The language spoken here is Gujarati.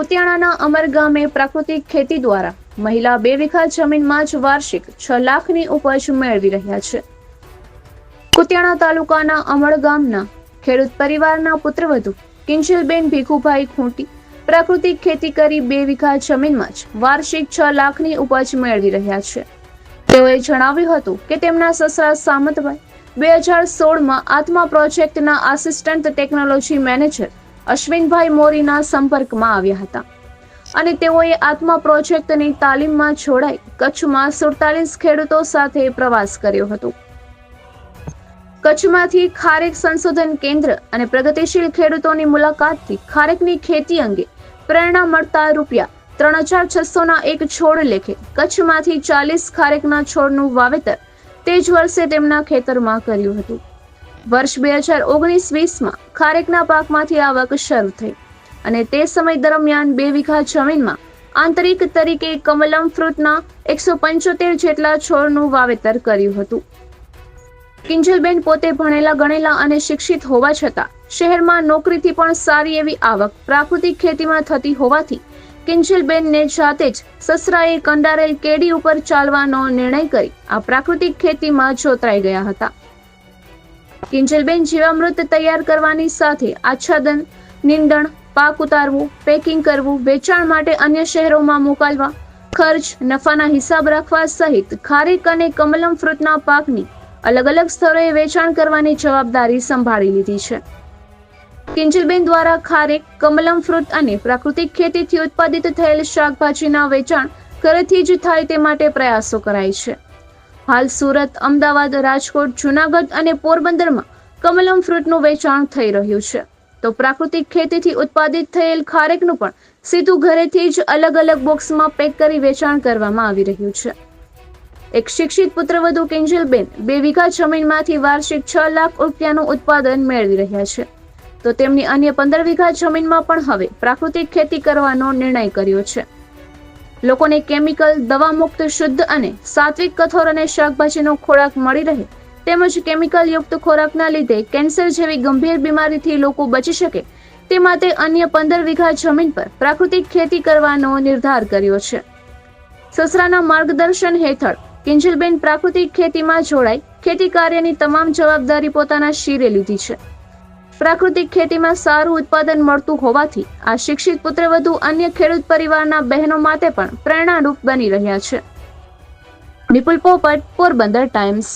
કુતિયાણાના અમર ગામે પ્રાકૃતિક ખેતી દ્વારા મહિલા બે વીઘા જમીનમાં જ વાર્ષિક છ લાખની ઉપજ મેળવી રહ્યા છે. કુતિયાણા તાલુકાના અમળ ગામના ખેડૂત પરિવારના પુત્રવધુ કિંજલબેન ભીખુભાઈ ખૂંટી પ્રાકૃતિક ખેતી કરી બે વીઘા જમીનમાં જ વાર્ષિક છ લાખની ઉપજ મેળવી રહ્યા છે. તેઓએ જણાવ્યું હતું કે તેમના સસરા સામંતભાઈ બે હજાર સોળમાં આત્મા પ્રોજેક્ટના આસિસ્ટન્ટ ટેકનોલોજી મેનેજર અશ્વિનભાઈ મોરીના સંપર્કમાં આવ્યા હતા. અને તેઓએ આત્મા પ્રોજેક્ટની તાલીમમાં જોડાઈ કચ્છમાં સુડતાલીસ ખેડૂતો સાથે પ્રવાસ કર્યો હતો. કચ્છમાંથી ખારેક સંશોધન કેન્દ્ર અને પ્રગતિશીલ ખેડૂતોની મુલાકાતથી ખારેકની ખેતી અંગે પ્રેરણા મળતા રૂપિયા ત્રણ હજાર છસોના એક છોડ લેખે કચ્છમાંથી ચાલીસ ખારેકના છોડનું વાવેતર તે જ વર્ષે તેમના ખેતરમાં કર્યું હતું. વર્ષ બે હજાર ઓગણીસ વીસમાં ખારેકના પાકમાંથી આવક શરૂ થઈ અને તે સમય દરમિયાન બે વીઘા જમીનમાં આંતરિક તરીકે કમલમ ફ્રૂટના એકસો પંચોતેર જેટલા છોડનું વાવેતર કર્યું હતું. કિંજલબેન પોતે ભણેલા, ગણેલા અને શિક્ષિત હોવા છતાં શહેરમાં નોકરીથી પણ સારી એવી આવક પ્રાકૃતિક ખેતીમાં થતી હોવાથી કિંજલબેનને જાતે જ સસરાએ કંડારેલ કેડી ઉપર ચાલવાનો નિર્ણય કરી આ પ્રાકૃતિક ખેતીમાં જોતરાઈ ગયા હતા. કિંજલબેન જીવામૃત તૈયાર કરવાની સાથે આચ્છાદન, નિંદણ, પાક ઉતારવું, પેકિંગ કરવું, વેચાણ માટે અન્ય શહેરોમાં મોકલવા, ખર્ચ, નફાના હિસાબ રાખવા સહિત ખારેક અને કમલમ ફ્રૂટના પાકની અલગ અલગ સ્થળોએ વેચાણ કરવાની જવાબદારી સંભાળી લીધી છે. કિંજલબેન દ્વારા ખારેક, કમલમ ફ્રૂટ અને પ્રાકૃતિક ખેતીથી ઉત્પાદિત થયેલ શાકભાજીના વેચાણ ઘરેથી જ થાય તે માટે પ્રયાસો કરાય છે. હાલ સુરત, અમદાવાદ, રાજકોટ, જુનાગઢ અને પોરબંદરમાં કમલમ ફ્રૂટનું વેચાણ થઈ રહ્યું છે. તો પ્રાકૃતિક ખેતીથી ઉત્પાદિત થયેલ ખારેકનું પણ સીધું ઘરેથી જ અલગ અલગ બોક્સમાં પેક કરી વેચાણ કરવામાં આવી રહ્યું છે. એક શિક્ષિત પુત્રવધુ કિંજલબેન બે વીઘા જમીનમાંથી વાર્ષિક છ લાખ રૂપિયાનું ઉત્પાદન મેળવી રહ્યા છે. તો તેમની અન્ય પંદર વીઘા જમીનમાં પણ હવે પ્રાકૃતિક ખેતી કરવાનો નિર્ણય કર્યો છે. લોકોને કેમિકલ દવા મુક્ત શુદ્ધ અને સાત્વિક કઠોર અને શાકભાજીનો ખોરાક મળી રહે તેમજ કેમિકલ યુક્ત ખોરાકના લીધે કેન્સર જેવી ગંભીર બીમારીથી લોકો બચી શકે તે માટે અન્ય પંદર વીઘા જમીન પર પ્રાકૃતિક ખેતી કરવાનો નિર્ધાર કર્યો છે. સસરાના માર્ગદર્શન હેઠળ કિંજલબેન પ્રાકૃતિક ખેતીમાં જોડાઈ ખેતી કાર્યની તમામ જવાબદારી પોતાના શિરે લીધી છે. પ્રાકૃતિક ખેતીમાં સારું ઉત્પાદન મળતું હોવાથી આ શિક્ષિત પુત્ર વધુ અન્ય ખેડૂત પરિવારના બહેનો માટે પણ પ્રેરણારૂપ બની રહ્યા છે. નિપુલ પોપટ, પોરબંદર ટાઈમ્સ.